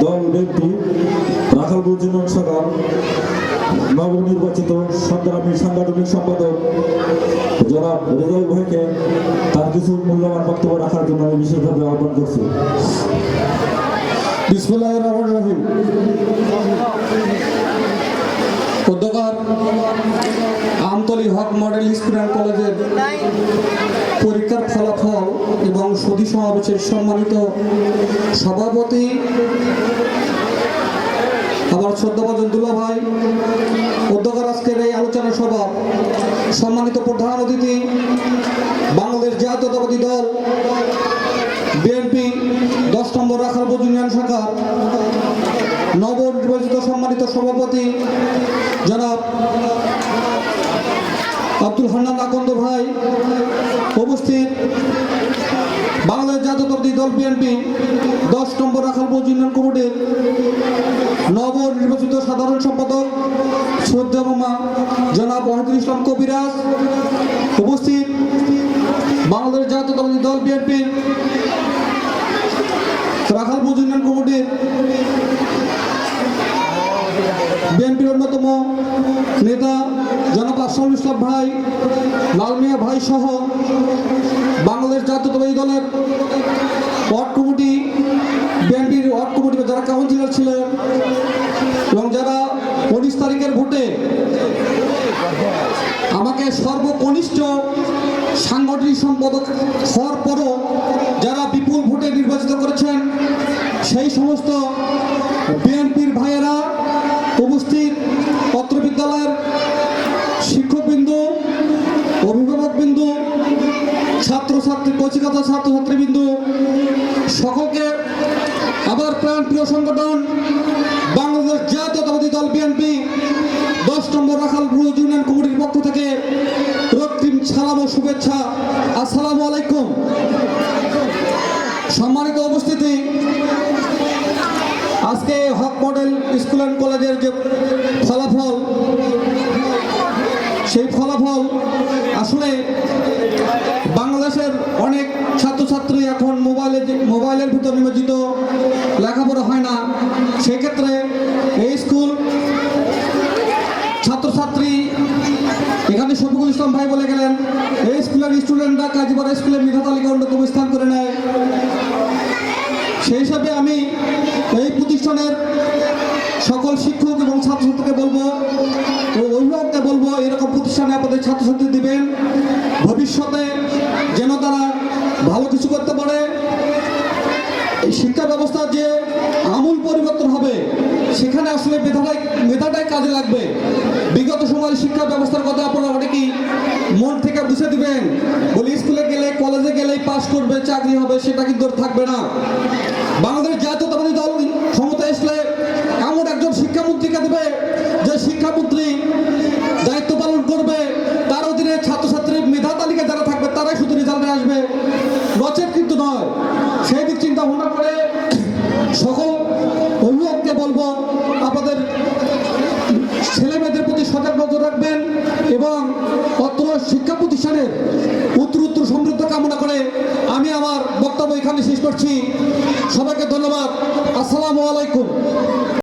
দল বিএনপি রাখাল বুঝুন সরকার নবনির্বাচিত সংগ্রামী সাংগঠনিক সম্পাদক জনাব রেজাউল ভাইকে তার কিছু মূল্যবান বক্তব্য রাখার জন্য আমি বিশেষভাবে আহ্বান করছি। বিসমুল্লাহ রহমান রহিম। Amtali Haque model school and কলেজের পরীক্ষার ফলাফল এবং সুদী সমাবেশের সম্মানিত সভাপতি আমার শ্রদ্ধাভাজন দুলা ভাই, উদ্যোগের আজকের এই আলোচনা সভা, সম্মানিত প্রধান অতিথি, বাংলাদেশ জাতীয়তাবাদী দল, বিএনপি, দশ নম্বর রাখালপুর ইউনিয়ন শাখা, নবনির্বাচিত সম্মানিত সভাপতি, জনাব হান্নান আকন্দ ভাই উপস্থিত। বাংলাদেশ জাতীয়তাবাদী দল বিএনপি দশ নম্বর রাখালপুর ইউনিয়ন কমিটির নবনির্বাচিত সাধারণ সম্পাদক শ্রদ্ধা মামা জনাব ওয়াহিদুল ইসলাম কবিরাজ উপস্থিত। বাংলাদেশ জাতীয়তাবাদী দল বিএনপির রাখালপুর ইউনিয়ন কমিটির বিএনপির অন্যতম নেতা জনাব আফসানুল ইসলাম ভাই লালমিয়া ভাই সহ বাংলাদেশ জাতীয়তাবাদী দলের ওয়ার্ড কমিটি, বিএনপির ওয়ার্ড কমিটি যারা কাউন্সিলর ছিলেন এবং যারা উনিশ তারিখের ভোটে আমাকে সর্বকনিষ্ঠ সাংগঠনিক সম্পাদক হওয়ার পরও যারা বিপুল ভোটে নির্বাচিত করেছেন, সেই সমস্ত বিএনপির ভাইয়েরা ছাত্রছাত্রী, কচিকাতা ছাত্রছাত্রীবৃন্দ, সকলকে আবার প্রাণপ্রিয় সংগঠন বাংলাদেশ জাতীয়তাবাদী দল বিএনপি দশ নম্বর রাখাল রাখালপুর ইউনিয়ন কমিটির পক্ষ থেকে রক্তিম সালাম ও শুভেচ্ছা। আসসালামু আলাইকুম। সম্মানিত উপস্থিতি, আজকে হক মডেল স্কুল অ্যান্ড কলেজের যে ফলাফল, সেই ফলাফল আসলে ছাত্রছাত্রী এখন মোবাইলে মোবাইলের ভিতর নিমজ্জিত, লেখাপড়া হয় না। সেক্ষেত্রে এই স্কুল ছাত্রছাত্রী, এখানে শফিকুল ইসলাম ভাই বলে গেলেন, এই স্কুলের স্টুডেন্টরা কাজীপাড়া স্কুলের মেধা তালিকা অন্যতম স্থান করে নেয়। সেই হিসাবে আমি এই প্রতিষ্ঠানের সকল শিক্ষক এবং ছাত্রছাত্রীকে বলব ও অভিভাবককে বলব, এরকম প্রতিষ্ঠানে আপনাদের ছাত্রছাত্রী দিবেন। ভবিষ্যতে এই শিক্ষা ব্যবস্থার যে আমূল পরিবর্তন হবে, সেখানে আসলে মেধাটাই মেধাটাই কাজে লাগবে। বিগত সময়ের শিক্ষা ব্যবস্থার কথা আপনারা অনেকেই মন থেকে বুঝে দিবেন। বলি, স্কুলে গেলে, কলেজে গেলেই পাস করবে, চাকরি হবে, সেটা কিন্তু থাকবে না। বাংলাদেশ জাতীয়তাবাদী দল ক্ষমতা আসলে এমন একজন শিক্ষামন্ত্রীকে দেবে যে শিক্ষামন্ত্রী দায়িত্ব পালন করবে তার অধীনে ছাত্রছাত্রীর মেধা তালিকা যারা থাকবে তারাই শুধু রেজাল্টে আসবে নচেত কিন্তু নয় সেই দিক চিন্তা ভাবনা করে সকল অভিভাবককে বলব, আপনাদের ছেলে মেয়েদের প্রতি সজাগ নজর রাখবেন এবং অত্র শিক্ষা প্রতিষ্ঠানের উত্তর উত্তর সমৃদ্ধ কামনা করে আমি আমার বক্তব্য এখানে শেষ করছি। সবাইকে ধন্যবাদ। আসসালামু আলাইকুম।